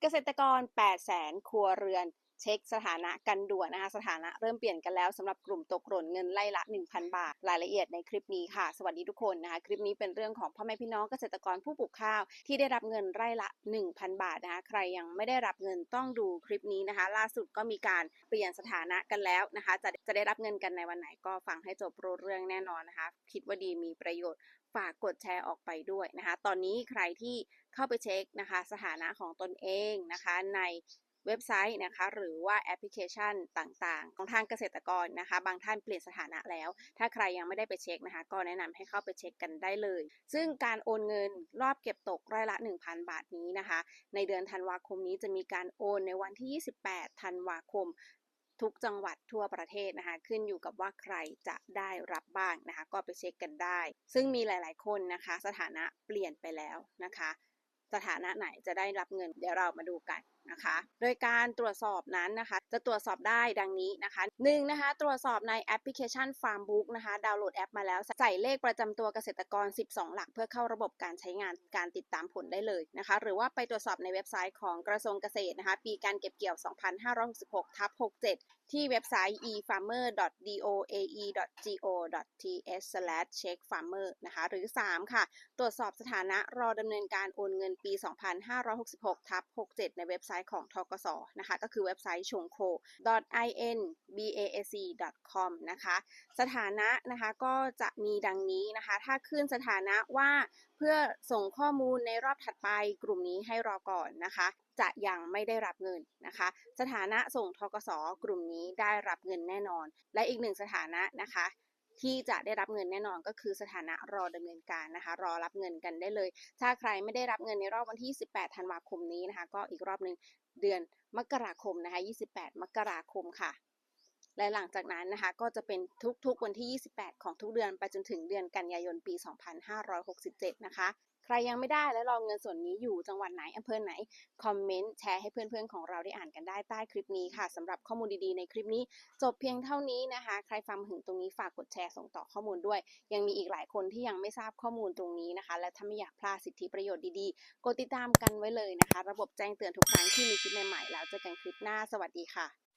เกษตรกร 8 แสนครัวเรือน เช็คสถานะกันด่วนนะคะ สถานะเริ่มเปลี่ยนกันแล้วสำหรับกลุ่มตกหล่นเงินไล่ละ 1,000 บาท รายละเอียดในคลิปนี้ค่ะ สวัสดีทุกคนนะคะ คลิปนี้เป็นเรื่องของพ่อแม่พี่น้องเกษตรกรผู้ปลูกข้าว ที่ได้รับเงินไร่ละ 1,000 บาทนะคะ ใครยังไม่ได้รับเงินต้องดูคลิปนี้นะคะ ล่าสุดก็มีการเปลี่ยนสถานะกันแล้วนะคะ จะจะได้รับเงินกันในวันไหนก็ฟังให้จบรู้เรื่องแน่นอนนะคะ คิดว่าดีมีประโยชน์ฝากกดแชร์ออกไปด้วยนะคะ ตอนนี้ใครที่เข้าไปเช็คนะคะ สถานะของตนเองนะคะใน เว็บไซต์นะคะหรือว่าแอปพลิเคชันต่างๆ ของทางเกษตรกรนะคะ บางท่านเปลี่ยนสถานะแล้ว ถ้าใครยังไม่ได้ไปเช็คนะคะ ก็แนะนำให้เข้าไปเช็คกันได้เลย ซึ่งการโอนเงินรอบเก็บตกไร่ละ 1,000 บาทนี้นะคะ ในเดือนธันวาคมนี้จะมีการโอนในวันที่ 28 ธันวาคมทุกจังหวัดทั่วประเทศนะคะ ขึ้นอยู่กับว่าใครจะได้รับบ้างนะคะ ก็ไปเช็คกันได้ ซึ่งมีหลาย ๆ คนนะคะ สถานะเปลี่ยนไปแล้วนะคะ สถานะไหนจะได้รับเงินเดี๋ยวเรามาดูกัน นะคะ โดยการตรวจสอบนั้นนะคะ จะตรวจสอบได้ดังนี้นะคะหนึ่งนะคะ ตรวจสอบในแอปพลิเคชัน Farmbook นะคะ ดาวน์โหลดแอปมาแล้ว ใส่เลขประจำตัวเกษตรกร 12 หลัก เพื่อเข้าระบบการใช้งานการติดตามผลได้เลยนะคะ หรือว่าไปตรวจสอบในเว็บไซต์ของกระทรวงเกษตรนะคะ ปีการเก็บเกี่ยว 2566ทับ67 ที่เว็บไซต์ efarmer.doae.go.th/checkfarmer นะคะ หรือ 3 ค่ะ ตรวจสอบสถานะรอดำเนินการโอนเงินปี 2566ทับ67 ในเว็บไซต์ของทกสนะคะ ก็คือเว็บไซต์ชงโค .inbac.com นะคะ สถานะนะคะก็จะมีดังนี้นะคะ ถ้าขึ้นสถานะว่าเพื่อส่งข้อมูลในรอบถัดไปกลุ่มนี้ให้รอก่อนนะคะ จะยังไม่ได้รับเงินนะคะ สถานะส่งทกสกลุ่มนี้ได้รับเงินแน่นอน และอีกหนึ่งสถานะนะคะ ที่จะได้รับเงินแน่นอนก็คือสถานะรอดำเนินการนะคะ รอรับเงินกันได้เลย ถ้าใครไม่ได้รับเงินในรอบวันที่ 18 ธันวาคมนี้นะคะ ก็อีกรอบหนึ่งเดือนมกราคมนะคะ 28 มกราคมค่ะ และหลังจากนั้นนะคะก็จะเป็นทุกๆวันที่ 28 ของทุกเดือนไปจนถึงเดือนกันยายนปี 2567 นะคะ ใครยังไม่ได้และรอเงินส่วนนี้อยู่จังหวัดไหนอำเภอไหน คอมเมนต์แชร์ให้เพื่อนๆของเราได้อ่านกันได้ใต้คลิปนี้ค่ะสำหรับข้อมูลดีๆในคลิปนี้ จบเพียงเท่านี้นะคะ ใครฟังถึงตรงนี้ฝากกดแชร์ส่งต่อข้อมูลด้วย ยังมีอีกหลายคนที่ยังไม่ทราบข้อมูลตรงนี้นะคะ และถ้าไม่อยากพลาดสิทธิประโยชน์ดีๆกดติดตามกันไว้เลยนะคะ ระบบแจ้งเตือนทุกครั้งที่มีคลิปใหม่ๆแล้วเจอกันคลิปหน้าสวัสดีค่ะ